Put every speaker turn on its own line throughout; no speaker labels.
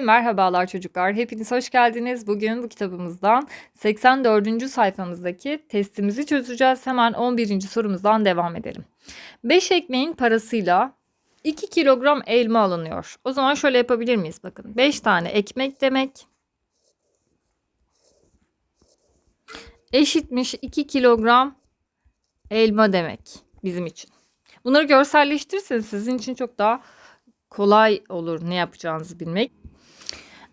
Merhabalar çocuklar. Hepiniz hoş geldiniz. Bugün bu kitabımızdan 84. sayfamızdaki testimizi çözeceğiz. Hemen 11. sorumuzdan devam edelim. 5 ekmeğin parasıyla 2 kilogram elma alınıyor. O zaman şöyle yapabilir miyiz? Bakın 5 tane ekmek demek eşitmiş 2 kilogram elma demek bizim için. Bunları görselleştirirseniz sizin için çok daha kolay olur ne yapacağınızı bilmek.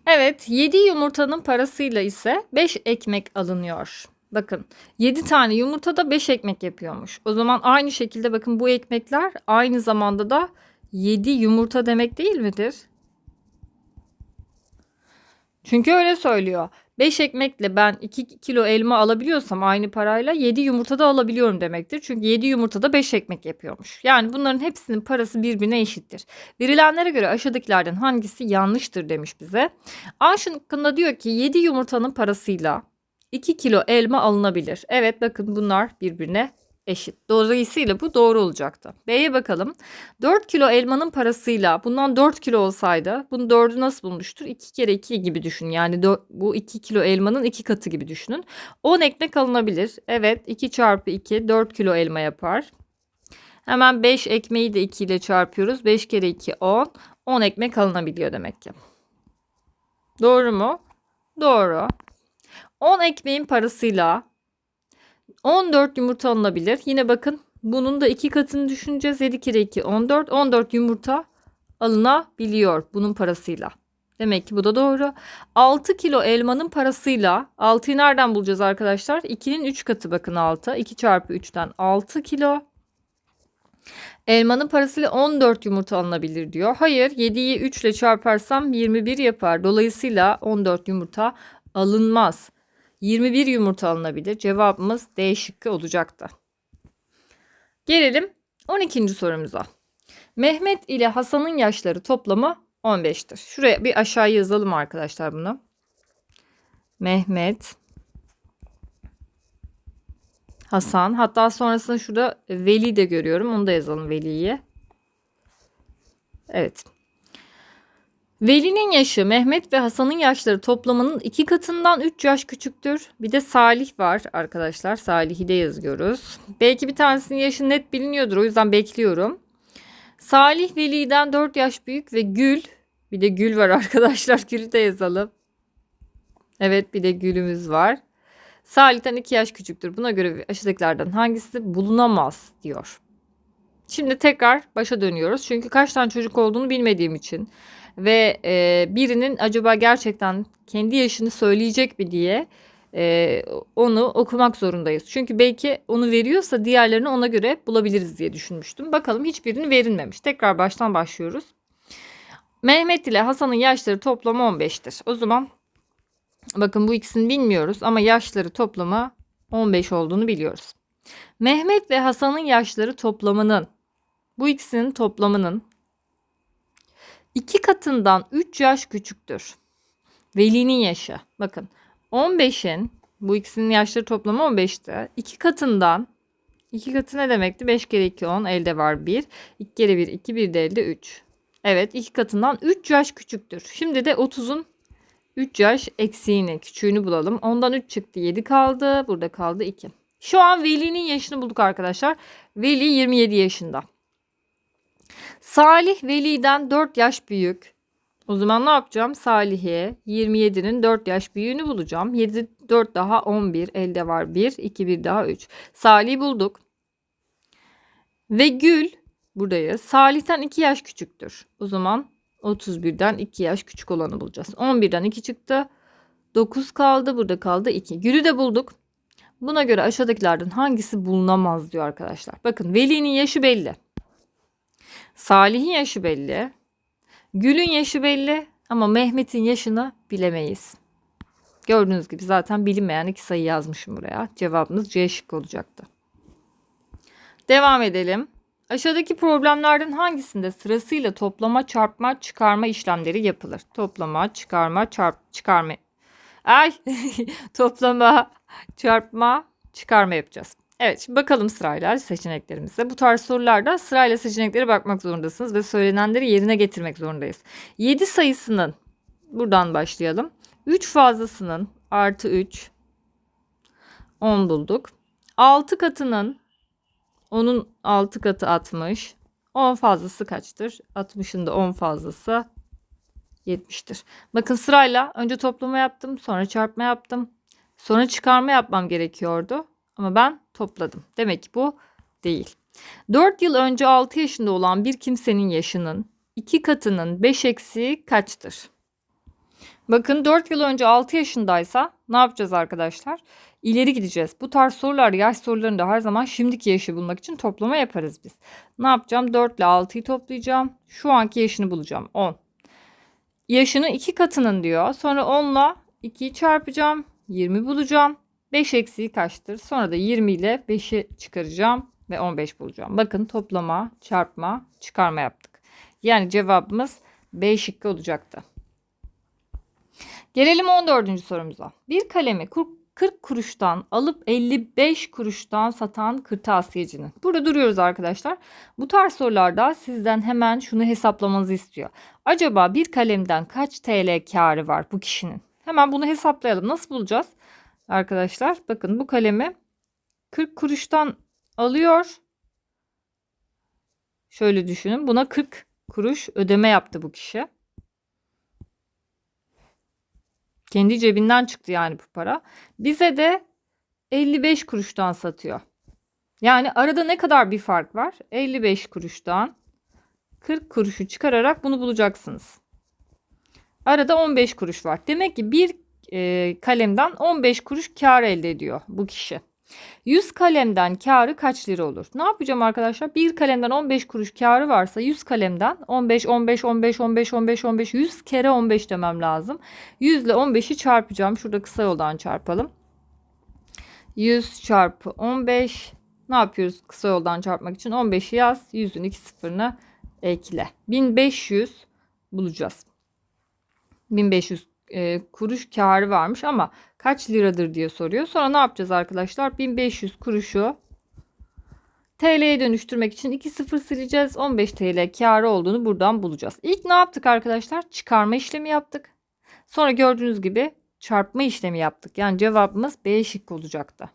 Evet 7 yumurtanın parasıyla ise 5 ekmek alınıyor. Bakın 7 tane yumurta da 5 ekmek yapıyormuş. O zaman aynı şekilde bakın bu ekmekler aynı zamanda da 7 yumurta demek değil midir? Çünkü öyle söylüyor. 5 ekmekle ben 2 kilo elma alabiliyorsam aynı parayla 7 yumurta da alabiliyorum demektir. Çünkü 7 yumurta da 5 ekmek yapıyormuş. Yani bunların hepsinin parası birbirine eşittir. Verilenlere göre aşağıdakilerden hangisi yanlıştır demiş bize. A şıkkında diyor ki 7 yumurtanın parasıyla 2 kilo elma alınabilir. Evet bakın bunlar birbirine eşit. Dolayısıyla bu doğru olacaktı. B'ye bakalım. 4 kilo elmanın parasıyla bundan 4 kilo olsaydı bunu 4'ü nasıl bulmuştur? 2 kere 2 gibi düşün. Yani dö- bu 2 kilo elmanın 2 katı gibi düşünün. 10 ekmek alınabilir. Evet 2 çarpı 2 4 kilo elma yapar. Hemen 5 ekmeği de 2 ile çarpıyoruz. 5 kere 2 10. 10 ekmek alınabiliyor demek ki. Doğru mu? Doğru. 10 ekmeğin parasıyla 14 yumurta alınabilir. Yine bakın bunun da iki katını düşüneceğiz. 7 kere 2 14. 14 yumurta alınabiliyor bunun parasıyla. Demek ki bu da doğru. 6 kilo elmanın parasıyla 6'yı nereden bulacağız arkadaşlar? 2'nin 3 katı bakın 6. 2 çarpı 3'ten 6 kilo. Elmanın parasıyla 14 yumurta alınabilir diyor. Hayır 7'yi 3 ile çarparsam 21 yapar. Dolayısıyla 14 yumurta alınmaz. 21 yumurta alınabilir. Cevabımız D şıkkı olacaktı. Gelelim 12. sorumuza. Mehmet ile Hasan'ın yaşları toplamı 15'tir. Şuraya bir aşağı yazalım arkadaşlar bunu. Mehmet Hasan. Hatta sonrasında şurada Veli de görüyorum. Onu da yazalım Veli'yi. Evet. Veli'nin yaşı Mehmet ve Hasan'ın yaşları toplamının iki katından 3 yaş küçüktür. Bir de Salih var arkadaşlar. Salih'i de yazıyoruz. Belki bir tanesinin yaşı net biliniyordur. O yüzden bekliyorum. Salih Veli'den 4 yaş büyük ve Gül. Bir de Gül var arkadaşlar. Gül'ü de yazalım. Evet bir de Gül'ümüz var. Salih'ten 2 yaş küçüktür. Buna göre aşağıdakilerden hangisi bulunamaz diyor. Şimdi tekrar başa dönüyoruz. Çünkü kaç tane çocuk olduğunu bilmediğim için ve e, birinin acaba gerçekten kendi yaşını söyleyecek mi diye e, onu okumak zorundayız. Çünkü belki onu veriyorsa diğerlerini ona göre bulabiliriz diye düşünmüştüm. Bakalım hiçbirini verilmemiş. Tekrar baştan başlıyoruz. Mehmet ile Hasan'ın yaşları toplamı 15'tir. O zaman bakın bu ikisini bilmiyoruz ama yaşları toplamı 15 olduğunu biliyoruz. Mehmet ve Hasan'ın yaşları toplamının bu ikisinin toplamının iki katından 3 yaş küçüktür. Veli'nin yaşı. Bakın 15'in bu ikisinin yaşları toplamı 15'ti. 2 katından 2 katı ne demekti? 5 kere 2 10 elde var 1. 2 kere 1 2 1 de elde 3. Evet 2 katından 3 yaş küçüktür. Şimdi de 30'un 3 yaş eksiğini küçüğünü bulalım. Ondan 3 çıktı 7 kaldı. Burada kaldı 2. Şu an Veli'nin yaşını bulduk arkadaşlar. Veli 27 yaşında. Salih Veli'den 4 yaş büyük. O zaman ne yapacağım? Salih'e 27'nin 4 yaş büyüğünü bulacağım. 7 4 daha 11 elde var 1 2 1 daha 3. Salih'i bulduk. Ve Gül buradayız. Salih'ten 2 yaş küçüktür. O zaman 31'den 2 yaş küçük olanı bulacağız. 11'den 2 çıktı. 9 kaldı. Burada kaldı 2. Gül'ü de bulduk. Buna göre aşağıdakilerden hangisi bulunamaz diyor arkadaşlar. Bakın Veli'nin yaşı belli. Salih'in yaşı belli. Gül'ün yaşı belli ama Mehmet'in yaşını bilemeyiz. Gördüğünüz gibi zaten bilinmeyen iki sayı yazmışım buraya. Cevabımız C şıkkı olacaktı. Devam edelim. Aşağıdaki problemlerden hangisinde sırasıyla toplama, çarpma, çıkarma işlemleri yapılır? Toplama, çıkarma, çarp, çıkarma. Ay, toplama, çarpma, çıkarma yapacağız. Evet bakalım sırayla seçeneklerimize. Bu tarz sorularda sırayla seçeneklere bakmak zorundasınız ve söylenenleri yerine getirmek zorundayız. 7 sayısının Buradan başlayalım. 3 fazlasının artı 3 10 bulduk. 6 katının onun 6 katı 60. 10 fazlası kaçtır? 60'ın da 10 fazlası 70'tir. Bakın sırayla önce toplama yaptım, sonra çarpma yaptım. Sonra çıkarma yapmam gerekiyordu. Ama ben topladım. Demek ki bu değil. 4 yıl önce 6 yaşında olan bir kimsenin yaşının 2 katının 5 eksiği kaçtır? Bakın 4 yıl önce 6 yaşındaysa ne yapacağız arkadaşlar? İleri gideceğiz. Bu tarz sorular yaş sorularında her zaman şimdiki yaşı bulmak için toplama yaparız biz. Ne yapacağım? 4 ile 6'yı toplayacağım. Şu anki yaşını bulacağım. 10. Yaşının 2 katının diyor. Sonra 10 ile 2'yi çarpacağım. 20 bulacağım. 5 eksiği kaçtır? Sonra da 20 ile 5'i çıkaracağım ve 15 bulacağım. Bakın toplama, çarpma, çıkarma yaptık. Yani cevabımız B şıkkı olacaktı. Gelelim 14. sorumuza. Bir kalemi 40 kuruştan alıp 55 kuruştan satan kırtasiyecinin. Burada duruyoruz arkadaşlar. Bu tarz sorularda sizden hemen şunu hesaplamanızı istiyor. Acaba bir kalemden kaç TL karı var bu kişinin? Hemen bunu hesaplayalım. Nasıl bulacağız? Arkadaşlar bakın bu kalemi 40 kuruştan alıyor. Şöyle düşünün. Buna 40 kuruş ödeme yaptı bu kişi. Kendi cebinden çıktı yani bu para. Bize de 55 kuruştan satıyor. Yani arada ne kadar bir fark var? 55 kuruştan 40 kuruşu çıkararak bunu bulacaksınız. Arada 15 kuruş var. Demek ki bir e, kalemden 15 kuruş kar elde ediyor bu kişi. 100 kalemden karı kaç lira olur? Ne yapacağım arkadaşlar? Bir kalemden 15 kuruş karı varsa 100 kalemden 15, 15, 15, 15, 15, 15, 100 kere 15 demem lazım. 100 ile 15'i çarpacağım. Şurada kısa yoldan çarpalım. 100 çarpı 15. Ne yapıyoruz kısa yoldan çarpmak için? 15'i yaz. 100'ün iki sıfırını ekle. 1500 bulacağız. 1500 e, kuruş karı varmış ama kaç liradır diye soruyor. Sonra ne yapacağız arkadaşlar? 1500 kuruşu TL'ye dönüştürmek için 2 sıfır sileceğiz. 15 TL karı olduğunu buradan bulacağız. İlk ne yaptık arkadaşlar? Çıkarma işlemi yaptık. Sonra gördüğünüz gibi çarpma işlemi yaptık. Yani cevabımız B şık olacaktı.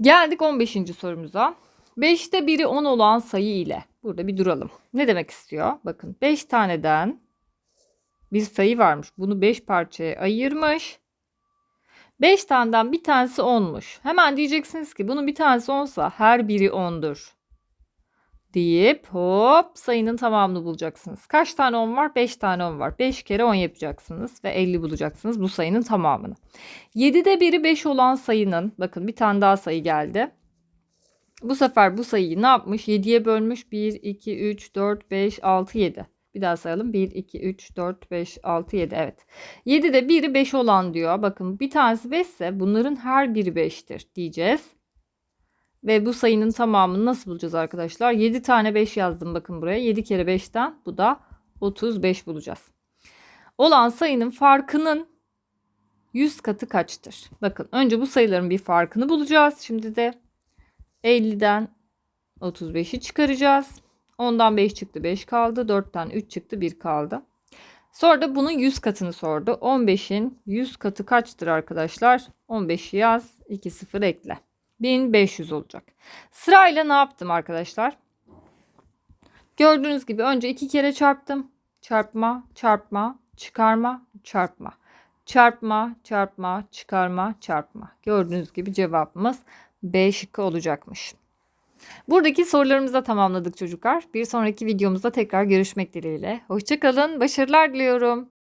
Geldik 15. sorumuza. 5'te biri 10 olan sayı ile. Burada bir duralım. Ne demek istiyor? Bakın 5 taneden bir sayı varmış. Bunu 5 parçaya ayırmış. 5 taneden bir tanesi 10'muş. Hemen diyeceksiniz ki bunun bir tanesi 10'sa her biri 10'dur. Deyip hop sayının tamamını bulacaksınız. Kaç tane 10 var? 5 tane 10 var. 5 kere 10 yapacaksınız ve 50 bulacaksınız bu sayının tamamını. 7'de biri 5 olan sayının bakın bir tane daha sayı geldi. Bu sefer bu sayıyı ne yapmış? 7'ye bölmüş. 1, 2, 3, 4, 5, 6, 7. Bir daha sayalım. 1, 2, 3, 4, 5, 6, 7. Evet. 7'de biri 5 olan diyor. Bakın bir tanesi 5 ise bunların her biri 5'tir diyeceğiz. Ve bu sayının tamamını nasıl bulacağız arkadaşlar? 7 tane 5 yazdım bakın buraya. 7 kere 5'ten bu da 35 bulacağız. Olan sayının farkının 100 katı kaçtır? Bakın önce bu sayıların bir farkını bulacağız. Şimdi de 50'den 35'i çıkaracağız. 10'dan 5 çıktı 5 kaldı. 4'ten 3 çıktı 1 kaldı. Sonra da bunun 100 katını sordu. 15'in 100 katı kaçtır arkadaşlar? 15'i yaz 2 0 ekle. 1500 olacak. Sırayla ne yaptım arkadaşlar? Gördüğünüz gibi önce 2 kere çarptım. Çarpma, çarpma, çıkarma, çarpma. Çarpma, çarpma, çıkarma, çarpma. Gördüğünüz gibi cevabımız B şıkkı olacakmış. Buradaki sorularımızı da tamamladık çocuklar. Bir sonraki videomuzda tekrar görüşmek dileğiyle. Hoşçakalın, başarılar diliyorum.